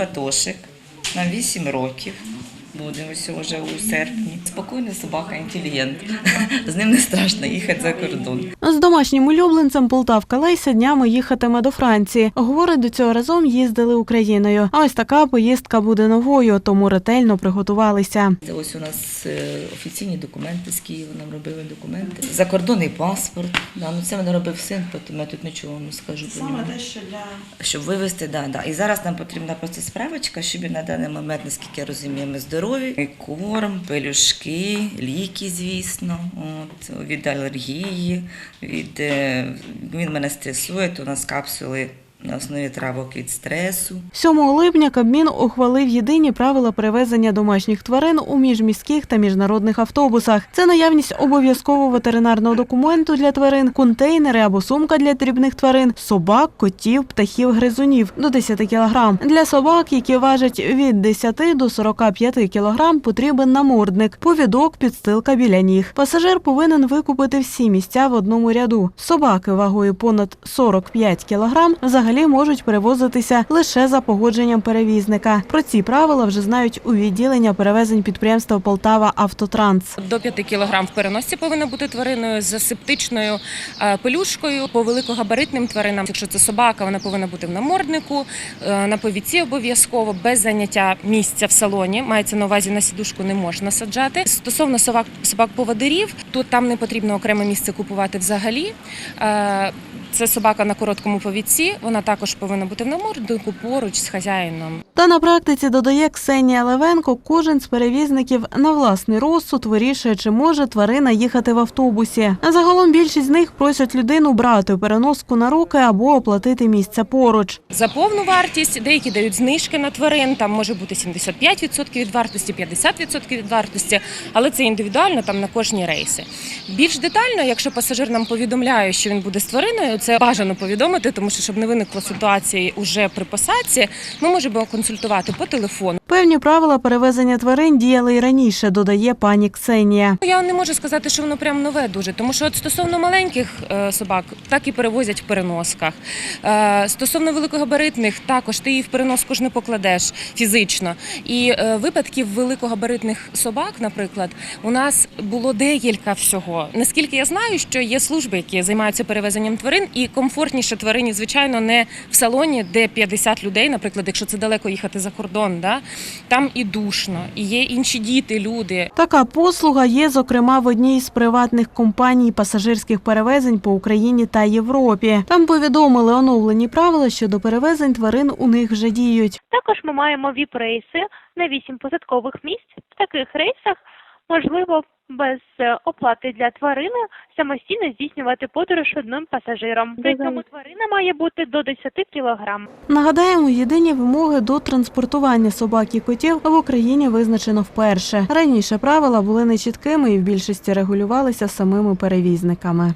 Батошик, нам 8 років. Буде ось вже у серпні. Спокійна собака, інтелігент. З ним не страшно їхати за кордон. З домашнім улюбленцем Полтавка Леся днями їхатиме до Франції. Говорить, до цього разом їздили Україною. А ось така поїздка буде новою, тому ретельно приготувалися. Це ось у нас е, офіційні документи з Києва, нам робили документи. Закордонний паспорт. Да, ну це мене робив син, тому я тут нічого не скажу про нього. що для Щоб вивезти, да, да. І зараз нам потрібна просто справочка, щоб на даний момент, наскільки я розумію, ми здорові. І Корм, пелюшки, ліки, звісно, от, від алергії, від, е, він мене стресує, то у нас капсули на основі травок від стресу. 7 липня Кабмін ухвалив єдині правила перевезення домашніх тварин у міжміських та міжнародних автобусах. Це наявність обов'язкового ветеринарного документу для тварин, контейнери або сумка для дрібних тварин, собак, котів, птахів, гризунів до 10 кг. Для собак, які важать від 10 до 45 кг, потрібен намордник, повідок, підстилка біля ніг. Пасажир повинен викупити всі місця в одному ряду. Собаки вагою понад 45 кг взагалі можуть перевозитися лише за погодженням перевізника. Про ці правила вже знають у відділення перевезень підприємства Полтава Автотранс. До 5 кг в переносці повинна бути твариною з асептичною е, пелюшкою. По великогабаритним тваринам, якщо це собака, вона повинна бути в наморднику, е, на повідці обов'язково, без заняття місця в салоні. Мається на увазі на сідушку не можна саджати. Стосовно собак собак-поводирів, то там не потрібно окреме місце купувати взагалі. Е, Це собака на короткому повідці. Вона також повинна бути в наморднику поруч з хазяїном. Та на практиці додає Ксенія Левенко, кожен з перевізників на власний розсуд вирішує, чи може тварина їхати в автобусі. А загалом більшість з них просять людину брати переноску на руки або оплатити місце поруч. За повну вартість деякі дають знижки на тварин. Там може бути 75% від вартості, 50% від вартості, але це індивідуально там на кожні рейси. Більш детально, якщо пасажир нам повідомляє, що він буде з твариною, це бажано повідомити, тому що щоб не виникло ситуації уже при посадці, ми можемо консультувати по телефону. Певні правила перевезення тварин діяли й раніше, додає пані Ксенія. Я не можу сказати, що воно прям нове дуже, тому що от стосовно маленьких е, собак, так і перевозять в переносках. Е, Стосовно великогабаритних, також ти її в переноску ж не покладеш фізично. І е, випадків великогабаритних собак, наприклад, у нас було декілька всього. Наскільки я знаю, що є служби, які займаються перевезенням тварин, і комфортніше тварині, звичайно, не в салоні, де 50 людей, наприклад, якщо це далеко їхати за кордон, да? там і душно, і є інші діти, люди. Така послуга є, зокрема, в одній з приватних компаній пасажирських перевезень по Україні та Європі. Там повідомили оновлені правила щодо перевезень тварин у них вже діють. Також ми маємо ВІП-рейси на 8 посадкових місць. В таких рейсах можливо без е, оплати для тварини самостійно здійснювати подорож одним пасажиром. При цьому тварина має бути до 10 кілограм. Нагадаємо, єдині вимоги до транспортування собак і котів в Україні визначено вперше. Раніше правила були нечіткими і в більшості регулювалися самими перевізниками.